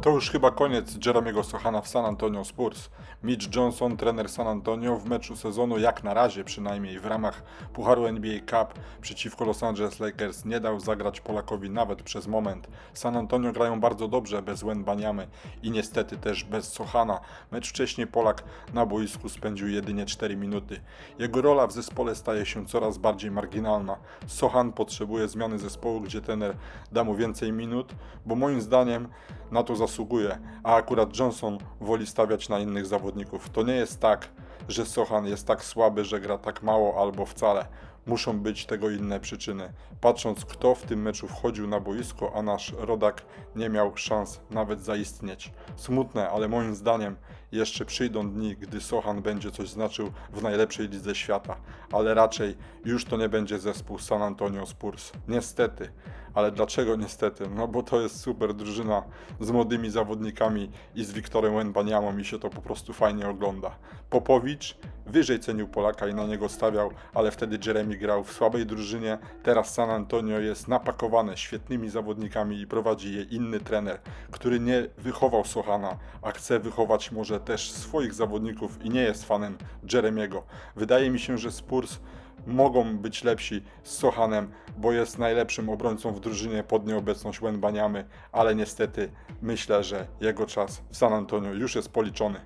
To już chyba koniec Jeremiego Sochana w San Antonio Spurs. Mitch Johnson, trener San Antonio w meczu sezonu, jak na razie przynajmniej w ramach Pucharu NBA Cup przeciwko Los Angeles Lakers nie dał zagrać Polakowi nawet przez moment. San Antonio grają bardzo dobrze bez Baniamy i niestety też bez Sochana. Mecz wcześniej Polak na boisku spędził jedynie 4 minuty. Jego rola w zespole staje się coraz bardziej marginalna. Sochan potrzebuje zmiany zespołu, gdzie trener da mu więcej minut, bo moim zdaniem na to zasługuje, a akurat Johnson woli stawiać na innych zawodników. To nie jest tak, że Sochan jest tak słaby, że gra tak mało albo wcale. Muszą być tego inne przyczyny. Patrząc, kto w tym meczu wchodził na boisko, a nasz rodak nie miał szans nawet zaistnieć. Smutne, ale moim zdaniem jeszcze przyjdą dni, gdy Sochan będzie coś znaczył w najlepszej lidze świata, ale raczej już to nie będzie zespół San Antonio Spurs. Niestety. Ale dlaczego niestety? No bo to jest super drużyna z młodymi zawodnikami i z Wiktorem Wembaniamą i się to po prostu fajnie ogląda. Popowicz wyżej cenił Polaka i na niego stawiał, ale wtedy Jeremy grał w słabej drużynie. Teraz San Antonio jest napakowane świetnymi zawodnikami i prowadzi je inny trener, który nie wychował Sochana, a chce wychować może też swoich zawodników i nie jest fanem Jeremiego. Wydaje mi się, że Spurs mogą być lepsi z Sochanem, bo jest najlepszym obrońcą w drużynie pod nieobecność Wembaniamy, ale niestety myślę, że jego czas w San Antonio już jest policzony.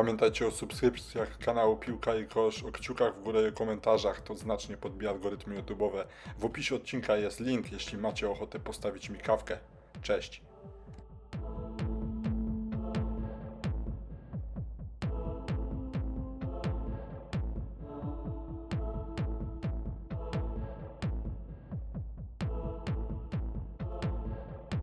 Pamiętajcie o subskrypcjach kanału Piłka i Kosz, o kciukach w górę i komentarzach, to znacznie podbija algorytmy YouTube'owe. W opisie odcinka jest link, jeśli macie ochotę postawić mi kawkę. Cześć!